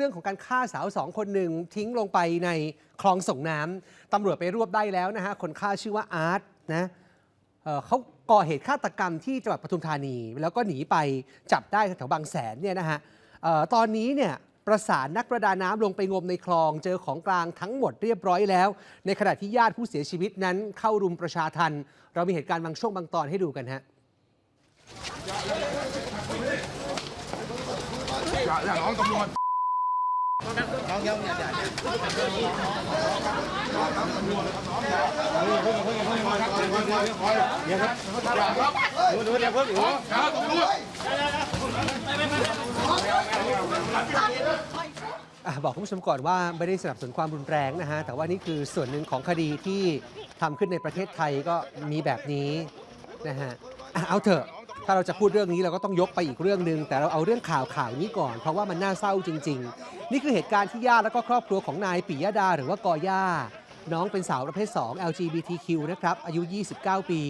เรื่องของการฆ่าสาวสองคนหนึ่งทิ้งลงไปในคลองส่งน้ำตำรวจไปรวบได้แล้วนะฮะ คนฆ่าชื่อว่าอาร์ตนะเอ่อเขาก่อเหตุฆาตกรรมที่จังหวัดปทุมธานี แล้วก็หนีไปจับได้แถวบางแสนเนี่ยนะฮะเอ่อตอนนี้เนี่ยประสานนักประดาน้ำลงไปงมในคลองเจอของกลางทั้งหมดเรียบร้อยแล้ว ในขณะที่ญาติผู้เสียชีวิตนั้นเข้ารุมประชาทันเรามีเหตุการณ์บางช่วงบางตอนให้ดูกันฮะอย่าอย่าร้องตำรวจ บอกคุณผู้ชมก่อนว่าไม่ได้สนับสนุนความรุนแรงนะฮะ แต่ว่านี่คือส่วนหนึ่งของคดีที่ทำขึ้นในประเทศไทยก็มีแบบนี้นะฮะ เอาเถอะ ถ้าเราจะพูดเรื่องนี้เราก็ต้องยกไปอีกเรื่องหนึ่งแต่เราเอาเรื่องข่าวข่าวนี้ก่อน เพราะว่ามันน่าเศร้าจริง ๆ นี่คือเหตุการณ์ที่ญาติแล้วก็ครอบครัวของนายปิยดาหรือว่ากอย่าน้องเป็นสาวประเภท 2 LGBTQ นะครับอายุ 29 ปี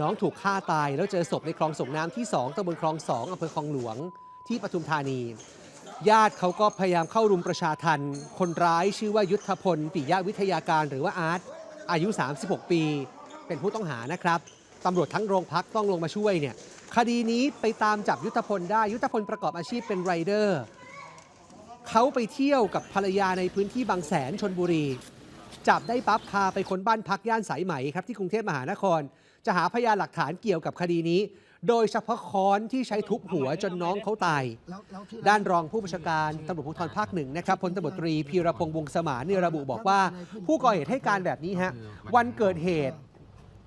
น้องถูกฆ่าตายแล้วเจอศพในคลองส่งน้ำที่ 2ตำบลคลอง 2อำเภอคลองหลวง ที่ปทุมธานี ญาติเขาก็พยายามเข้ารุมประชาทันคนร้ายชื่อว่ายุทธพลปิยะวิทยาการหรือว่าอาร์ตอายุ 36 ปี เป็นผู้ต้องหานะครับ ตำรวจทั้งโรงพักต้องลงมาช่วยเนี่ยคดีนี้ไปตามจับยุทธพลได้ ยุทธพลประกอบอาชีพเป็นไรเดอร์เขาไปเที่ยวกับภรรยาในพื้นที่บางแสนชนบุรี จับได้ปั๊บพาไปค้นบ้านพักย่านสายไหมครับที่กรุงเทพมหานคร จะหาพยานหลักฐานเกี่ยวกับคดีนี้ โดยเฉพาะค้อนที่ใช้ทุบหัวจนน้องเขาตาย ด้านรองผู้บัญชาการตำรวจภูธรภาคหนึ่งนะครับพลตำรวจตรีพีรพงษ์วงศ์สมานเนี่ยระบุบอกว่า ผู้ก่อเหตุให้การแบบนี้ฮะวันเกิดเหตุ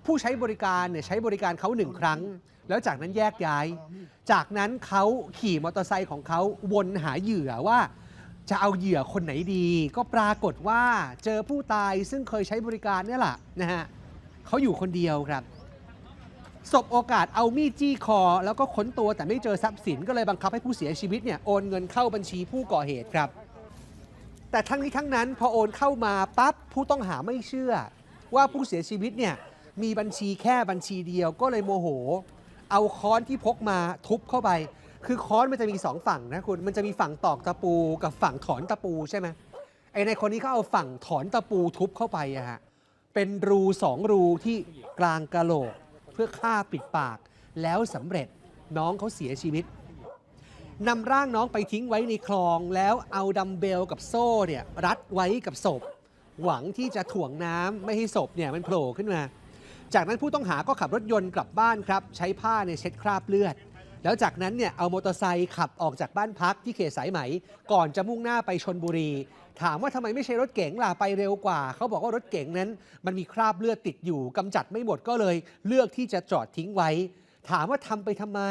ผู้ใช้บริการเนี่ยใช้บริการเขาหนึ่งครั้ง แล้วจากนั้นแยกย้าย จากนั้นเขาขี่มอเตอร์ไซค์ของเขาวนหาเหยื่อว่า จะเอาเหยื่อคนไหนดี ก็ปรากฏว่าเจอผู้ตายซึ่งเคยใช้บริการเนี่ยแหละนะฮะเขาอยู่คนเดียวครับสบโอกาสเอามีดจี้คอ แล้วก็ค้นตัวแต่ไม่เจอทรัพย์สินก็เลยบังคับให้ผู้เสียชีวิตเนี่ยโอนเงินเข้าบัญชีผู้ก่อเหตุครับ แต่ทั้งนี้ทั้งนั้นพอโอนเข้ามาปั๊บผู้ต้องหาไม่เชื่อ ว่าผู้เสียชีวิตเนี่ย มีบัญชีแค่บัญชีเดียวก็เลยโมโห เอาค้อนที่พกมาทุบเข้าไป คือค้อนมันจะมีสองฝั่งนะคุณ มันจะมีฝั่งตอกตะปูกับฝั่งถอนตะปูใช่ไหมไอในคนนี้เขาเอาฝั่งถอนตะปูทุบเข้าไปอะฮะ เป็นรูสองรูที่กลางกะโหลก เพื่อฆ่าปิดปาก แล้วสำเร็จน้องเขาเสียชีวิตนำร่างน้องไปทิ้งไว้ในคลองแล้วเอาดัมเบลกับโซ่เนี่ยรัดไว้กับศพ หวังที่จะถ่วงน้ำไม่ให้ศพเนี่ยมันโผล่ขึ้นมา จากนั้นผู้ต้องหาก็ขับรถยนต์กลับบ้านครับ ใช้ผ้าเนี่ยเช็ดคราบเลือด แล้วจากนั้นเนี่ยเอามอเตอร์ไซค์ขับออกจากบ้านพักที่เขตสายไหม ก่อนจะมุ่งหน้าไปชนบุรี ถามว่าทำไมไม่ใช้รถเก๋งล่ะไปเร็วกว่า เขาบอกว่ารถเก๋งนั้น มันมีคราบเลือดติดอยู่กำจัดไม่หมดก็เลย เลือกที่จะจอดทิ้งไว้ ถามว่าทำไปทำไม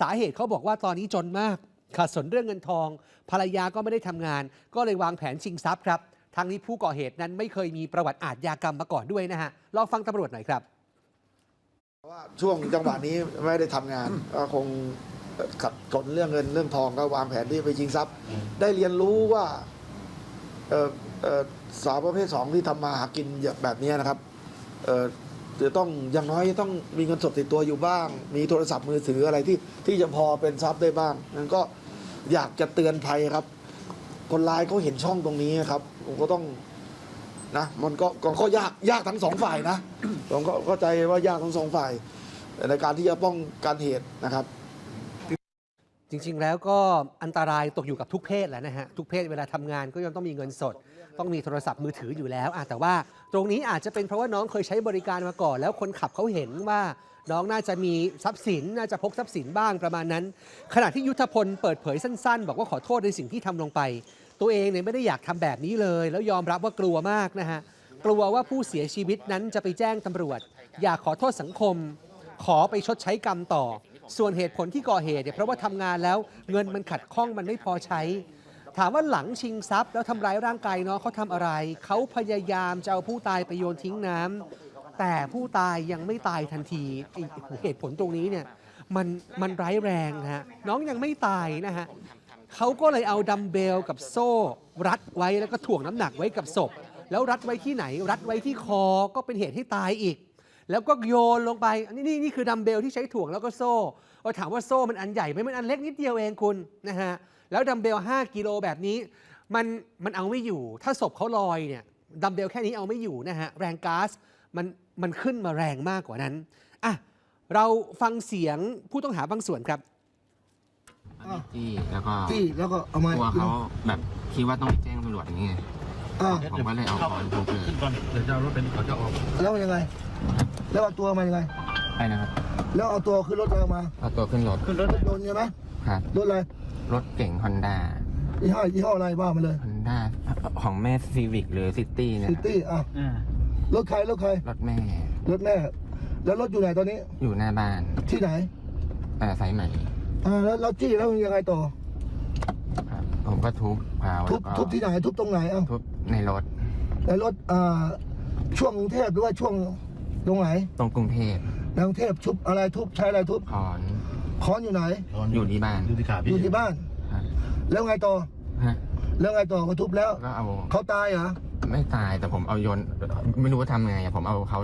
สาเหตุเขาบอกว่าตอนนี้จนมากขาดสนเรื่องเงินทอง ภรรยาก็ไม่ได้ทำงาน ก็เลยวางแผนชิงทรัพย์ครับ ทางนี้ผู้ก่อเหตุนั้นไม่เคยมีประวัติอาทยากรรมมาก่อนด้วยนะฮะ ลองฟังตำรวจหน่อยครับว่าช่วงจังหวะนี้ไม่ได้ทำงานก็คงขัดสนเรื่องเงินเรื่องทองก็วางแผนที่ไปชิงทรัพย์ ได้เรียนรู้ว่าสาวประเภทสองที่ทำมาหากินแบบนี้นะครับจะต้องอย่างน้อยต้องมีเงินสดติดตัวอยู่บ้าง มีโทรศัพท์มือถืออะไรที่ที่จะพอเป็นทรัพย์ได้บ้างนั้นก็อยากจะเตือนภัยครับ คนร้ายเขาเห็นช่องตรงนี้ครับ ผมก็ต้องนะมันก็ก็ยากยากทั้งสองฝ่ายนะผมก็เข้าใจว่ายากทั้งสองฝ่าย ในการที่จะป้องกันเหตุนะครับ จริงๆแล้วก็อันตรายตกอยู่กับทุกเพศแหละนะฮะทุกเพศเวลาทำงานก็ยังต้องมีเงินสด ต้องมีโทรศัพท์มือถืออยู่แล้วแต่ว่าตรงนี้อาจจะเป็นเพราะว่าน้องเคยใช้บริการมาก่อน แล้วคนขับเขาเห็นว่าน้องน่าจะมีทรัพย์สินน่าจะพกทรัพย์สินบ้างประมาณนั้น ขณะที่ยุทธพลเปิดเผยสั้นๆ บอกว่าขอโทษในสิ่งที่ทำลงไป ตัวเองเนี่ยไม่ได้อยากทำแบบนี้เลย แล้วยอมรับว่ากลัวมากนะฮะกลัวว่าผู้เสียชีวิตนั้นจะไปแจ้งตำรวจ อยากขอโทษสังคม ขอไปชดใช้กรรมต่อ ส่วนเหตุผลที่ก่อเหตุเนี่ยเพราะว่าทำงานแล้วเงินมันขัดข้องมันไม่พอใช้ ถามว่าหลังชิงทรัพย์ แล้วทำร้ายร่างกายน้องเขาทำอะไร เขาพยายามจะเอาผู้ตายไปโยนทิ้งน้ำแต่ผู้ตายยังไม่ตายทันทีเหตุผลตรงนี้เนี่ยมันมันร้ายแรงนะฮะน้องยังไม่ตายนะฮะ เขาก็เลยเอาดัมเบลกับโซ่ รัดไว้แล้วก็ถ่วงน้ำหนักไว้กับศพ แล้วรัดไว้ที่ไหน รัดไว้ที่คอก็เป็นเหตุให้ตายอีก แล้วก็โยนลงไปอันนี้นี่นี่คือดัมเบลที่ใช้ถ่วงแล้วก็โซ่เราถามว่าโซ่มันอันใหญ่ไหมมันอันเล็กนิดเดียวเองคุณนะฮะแล้วดัมเบล 5 กิโลแบบนี้ มันมันเอาไม่อยู่ ถ้าศพเขาลอยเนี่ยดัมเบลแค่นี้เอาไม่อยู่นะฮะแรงก๊าซมันมันขึ้นมาแรงมากกว่านั้นอะเราฟังเสียงผู้ต้องหาบางส่วนครับ จี้แล้วก็ที่แล้วก็เอามากลัวเขาแบบคิดว่าต้องไปแจ้งตำรวจอย่างเงี้ยอ่าผมก็เลยเอาค้อนทุบเลยขึ้นก่อนเดี๋ยวจะเอารถเป็นเขาจะออกแล้วยังไง แล้วเอาตัวมายังไงไปนะครับ แล้วเอาตัวขึ้นรถเรามาเอาตัวขึ้นรถขึ้นรถยนต์ใช่ไหมครับรถอะไรรถเก่งฮอนด้ายี่ห้อยี่ห้ออะไรว่ามาเลยฮอนด้าของแม่ซีวิกหรือซิตี้นะซิครับตี้อะรถใครรถใครรถแม่รถแม่ แล้วรถอยู่ไหนตอนนี้ อยู่หน้าบ้านที่ไหนแต่สายใหม่ อ่าแล้วแล้วจี้แล้วยังไงต่อ ครับผมก็ทุบเผาทุแล้บวก็ทุบที่ไหนทุบตรงไหนเอ้าทุบในรถในรถอ่าช่วงกรุงเทพหรือว่าช่วงตรงไหนตรงกรุงเทพในกรุงเทพทุบอะไรทุบใช้อะไรทุบคอน ค้อนอยู่ไหน อยู่ที่บ้านดูที่ขาอพี่ยู่ที่บ้าน ครับแล้วไงต่อ ฮะแล้วไงต่อพอทุบแล้วก็เอาเขาตายเหรอไม่ตายแต่ผมเอาโยนไม่รู้ว่าทำไงอะผมเอาเขา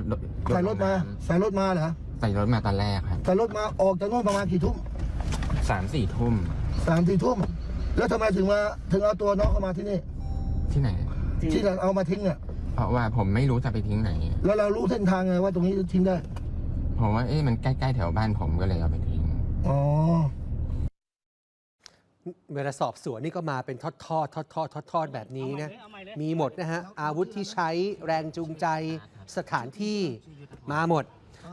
โยนใส่รถมาลงน้ใส่รถมาเหรอำใส่รถมาตอนแรกครับใส่รถมาออกจากโน่นประมาณกี่ทุ่ม สามสี่ทุ่มสามสี่ทุ่มแล้วทำไมถึงมาถึงเอาตัวน้องเข้ามาที่นี่ ที่ไหน ที่เราเอามาทิ้งเนี่ยเพราะว่าผมไม่รู้จะไปทิ้งไหน แล้วเรารู้เส้นทางไงว่าตรงนี้ทิ้งได้ผมว่าเอ๊ะมันใกล้ๆแถวบ้านผมก็เลยเอาไปทิ้งอ๋อเวลาสอบสวนนี่ก็มาเป็นทอดทอดทอดทอดทอดทอดแบบนี้นะมีหมดนะฮะอาวุธที่ใช้แรงจูงใจสถานที่มาหมด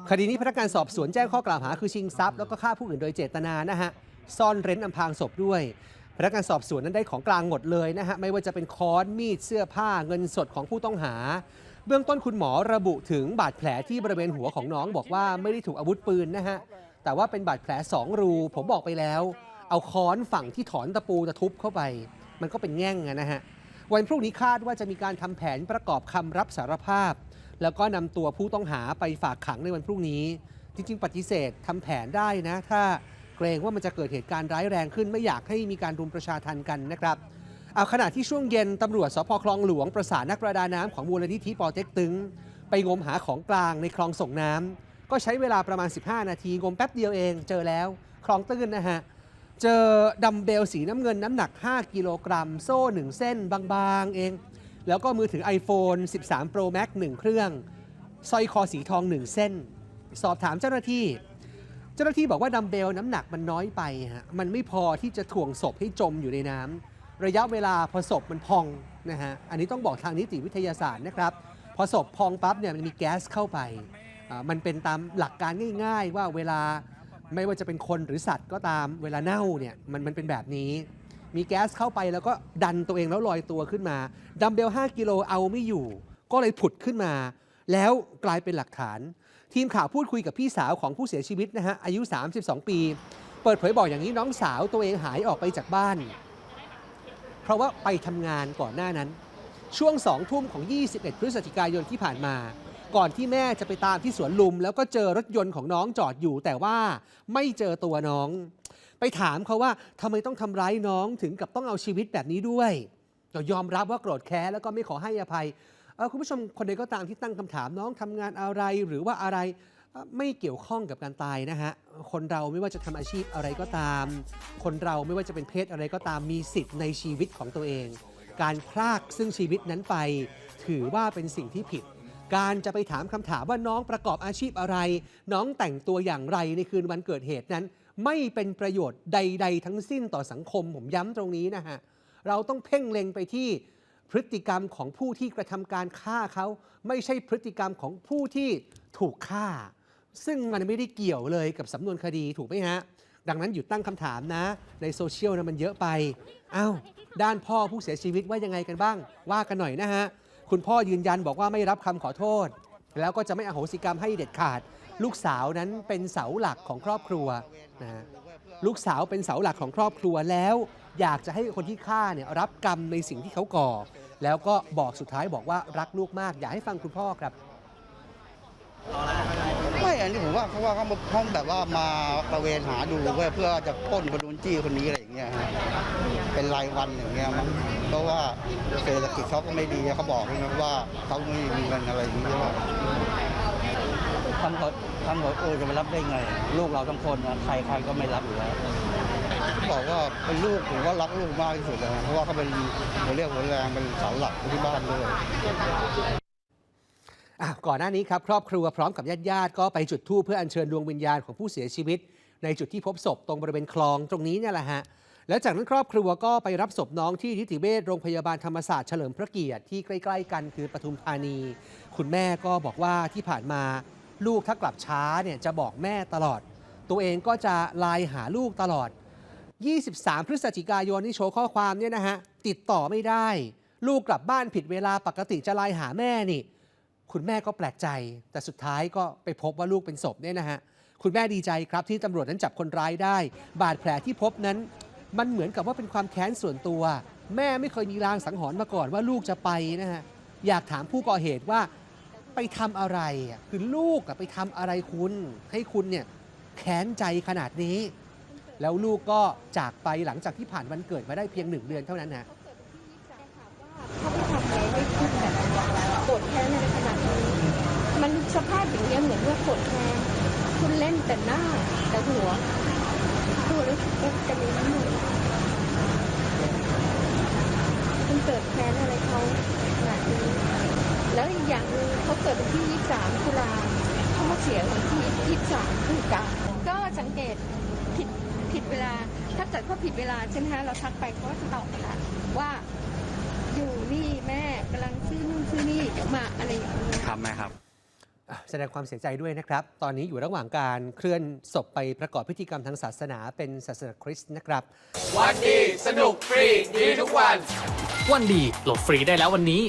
คดีนี้พนักงานสอบสวนแจ้งข้อกล่าวหาคือชิงทรัพย์แล้วก็ฆ่าผู้อื่นโดยเจตนานะฮะซ่อนเร้นอำพรางศพด้วย พนักงานสอบสวนนั้นได้ของกลางหมดเลยนะฮะไม่ว่าจะเป็นค้อนมีดเสื้อผ้าเงินสดของผู้ต้องหา เบื้องต้นคุณหมอระบุถึงบาดแผลที่บริเวณหัวของน้องบอกว่าไม่ได้ถูกอาวุธปืนนะฮะแต่ว่าเป็นบาดแผลสองรูผมบอกไปแล้ว เอาค้อนฝั่งที่ถอนตะปูจะทุบเข้าไป มันก็เป็นแง่งนะฮะวันพรุ่งนี้คาดว่าจะมีการทำแผนประกอบคำรับสารภาพ แล้วก็นำตัวผู้ต้องหาไปฝากขังในวันพรุ่งนี้ จริง ๆ ปฏิเสธทำแผนได้นะ ถ้าเกรงว่ามันจะเกิดเหตุการณ์ร้ายแรงขึ้น ไม่อยากให้มีการรุมประชาทันกันนะครับเอาขณะที่ช่วงเย็นตำรวจสพคลองหลวงประสานนักประดาน้ำของมูลนิธิปอเต็กตึง ไปงมหาของกลางในคลองส่งน้ำก็ใช้เวลาประมาณ 15 นาที งมแป๊บเดียวเอง เจอแล้วคลองตื้นนะฮะเจอดัมเบลสีน้ำเงินน้ำหนัก 5 กิโลกรัม โซ่1เส้นบางๆ เอง แล้วก็มือถือ iPhone 13 Pro Max 1 เครื่องสร้อยคอสีทอง 1 เส้น สอบถามเจ้าหน้าที่ เจ้าหน้าที่บอกว่าดัมเบลน้ำหนักมันน้อยไปฮะมันไม่พอที่จะถ่วงศพให้จมอยู่ในน้ำระยะเวลาพอศพมันพองนะฮะอันนี้ต้องบอกทางนิติวิทยาศาสตร์นะครับ พอศพพองปั๊บเนี่ยมันมีแก๊สเข้าไปอ่ามันเป็นตามหลักการง่าย ๆ ว่าเวลาไม่ว่าจะเป็นคนหรือสัตว์ก็ตามเวลาเน่าเนี่ยมันมันเป็นแบบนี้ มีแก๊สเข้าไปแล้วก็ดันตัวเองแล้วลอยตัวขึ้นมาดัมเบล 5 กิโลเอาไม่อยู่ ก็เลยผุดขึ้นมา แล้วกลายเป็นหลักฐาน ทีมข่าวพูดคุยกับพี่สาวของผู้เสียชีวิตนะฮะอายุ 32 ปี เปิดเผยบอกอย่างนี้น้องสาวตัวเองหายออกไปจากบ้าน เพราะว่าไปทำงานก่อนหน้านั้น ช่วง2ทุ่มของ 21 พฤศจิกายนที่ผ่านมาก่อนที่แม่จะไปตามที่สวนลุม แล้วก็เจอรถยนต์ของน้องจอดอยู่ แต่ว่าไม่เจอตัวน้อง ไปถามเขาว่าทำไมต้องทำร้ายน้องถึงกับต้องเอาชีวิตแบบนี้ด้วยก็ยอมรับว่าโกรธแค้นแล้วก็ไม่ขอให้อภัยคุณผู้ชมคนใดก็ตามที่ตั้งคำถามน้องทำงานอะไรหรือว่าอะไรไม่เกี่ยวข้องกับการตายนะฮะ คนเราไม่ว่าจะทำอาชีพอะไรก็ตาม คนเราไม่ว่าจะเป็นเพศอะไรก็ตามมีสิทธิ์ในชีวิตของตัวเอง การพรากซึ่งชีวิตนั้นไป ถือว่าเป็นสิ่งที่ผิด การจะไปถามคำถามว่าน้องประกอบอาชีพอะไร น้องแต่งตัวอย่างไรในคืนวันเกิดเหตุนั้น ไม่เป็นประโยชน์ใด ๆ ทั้งสิ้นต่อสังคมผมย้ำตรงนี้นะฮะเราต้องเพ่งเล็งไปที่พฤติกรรมของผู้ที่กระทำการฆ่าเขาไม่ใช่พฤติกรรมของผู้ที่ถูกฆ่า ซึ่งมันไม่ได้เกี่ยวเลยกับสำนวนคดีถูกไหมฮะ ดังนั้นหยุดตั้งคำถามนะ ในโซเชียลนะมันเยอะไปอ้าวด้านพ่อผู้เสียชีวิตว่ายังไงกันบ้าง ว่ากันหน่อยนะฮะ คุณพ่อยืนยันบอกว่าไม่รับคำขอโทษ แล้วก็จะไม่อโหสิกรรมให้เด็ดขาด ลูกสาวนั้นเป็นเสาหลักของครอบครัวนะฮะลูกสาวเป็นเสาหลักของครอบครัวแล้ว อยากจะให้คนที่ฆ่าเนี่ยรับกรรมในสิ่งที่เขาก่อ แล้วก็บอกสุดท้ายบอกว่ารักลูกมาก อยากให้ฟังคุณพ่อครับ ไม่อันนี้ผมว่าเพราว่าเขาเขาแบบว่ามาประเวนหาดูเพื่อเพื่อจะปล้นคนนู้นจี้คนนี้อะไรอย่างเงี้ยฮะเป็นรายวันอย่างเงี้ยมั้งเพราะว่าเศรษฐกิจเขาก็ไม่ดีเขาบอกเลยนะว่าเขาไม่มีเงินอะไรอย่างเงี้ย ทำเขาทำเขาเออจะไปรับได้ไง ลูกเราทั้งคนนะใครใครก็ไม่รับอยู่แล้วบอกว่าเป็นลูกผมว่ารักลูกมากที่สุดเลยนะเพราะว่าเขาเป็นหัวเรียวหัวแรงเป็นเสาหลักที่บ้านด้วยก่อนหน้านี้ครับครอบครัวพร้อมกับญาติญาติๆก็ไปจุดธูปเพื่ออัญเชิญดวงวิญญาณของผู้เสียชีวิต ในจุดที่พบศพตรงบริเวณคลองตรงนี้เนี่ยแหละฮะแล้วจากนั้นครอบครัวก็ไปรับศพน้องที่นิติเวชโรงพยาบาลธรรมศาสตร์เฉลิมพระเกียรติที่ใกล้ ๆ กันคือปทุมธานี คุณแม่ก็บอกว่าที่ผ่านมา ลูกถ้ากลับช้าเนี่ยจะบอกแม่ตลอด ตัวเองก็จะไลน์หาลูกตลอด 23 พฤศจิกายนนี่โชว์ข้อความเนี่ยนะฮะติดต่อไม่ได้ ลูกกลับบ้านผิดเวลาปกติจะไลน์หาแม่นี่ คุณแม่ก็แปลกใจ แต่สุดท้ายก็ไปพบว่าลูกเป็นศพเนี่ยนะฮะคุณแม่ดีใจครับที่ตำรวจนั้นจับคนร้ายได้ บาดแผลที่พบนั้น มันเหมือนกับว่าเป็นความแค้นส่วนตัว แม่ไม่เคยมีลางสังหรณ์มาก่อนว่าลูกจะไปนะฮะอยากถามผู้ก่อเหตุว่า ไปทำอะไรคือลูกไปทำอะไรคุณ ให้คุณเนี่ยแค้นใจขนาดนี้ แล้วลูกก็จากไปหลังจากที่ผ่านวันเกิดมาได้เพียงหนึ่งเดือนเท่านั้นฮะเขาไปทำอะไรให้คุณแบบโกรธแค้นอะไรขนาดนี้มันสภาพอย่างเงี้ยเหมือนว่าโกรธแค้นคุณเล่นแต่หน้าแต่หัวตัวแล้วก็กระเด็นหมดคุณเกิดแค้นอะไรเขาขนาดนี้ แล้วอีกอย่างหนึงเขาเกิดวันที่ 23ตุลาเขามาเสียวันที่ 23พฤศจิกาก็สังเกตผิดผิดเวลา ถ้าเกิดเขาผิดเวลาใช่ไหมคะเราทักไปเขาก็จะตอบค่ะว่าอยู่นี่แม่กำลังซื้อนู่นซื้อนี่เดี๋ยวมาอะไรอย่างเงี้ยครับแม่ครับอะแสดงความเสียใจด้วยนะครับ ตอนนี้อยู่ระหว่างการเคลื่อนศพไปประกอบพิธีกรรมทางศาสนาเป็นศาสนาคริสต์นะครับ วันดีโหลดฟรีได้แล้ววันนี้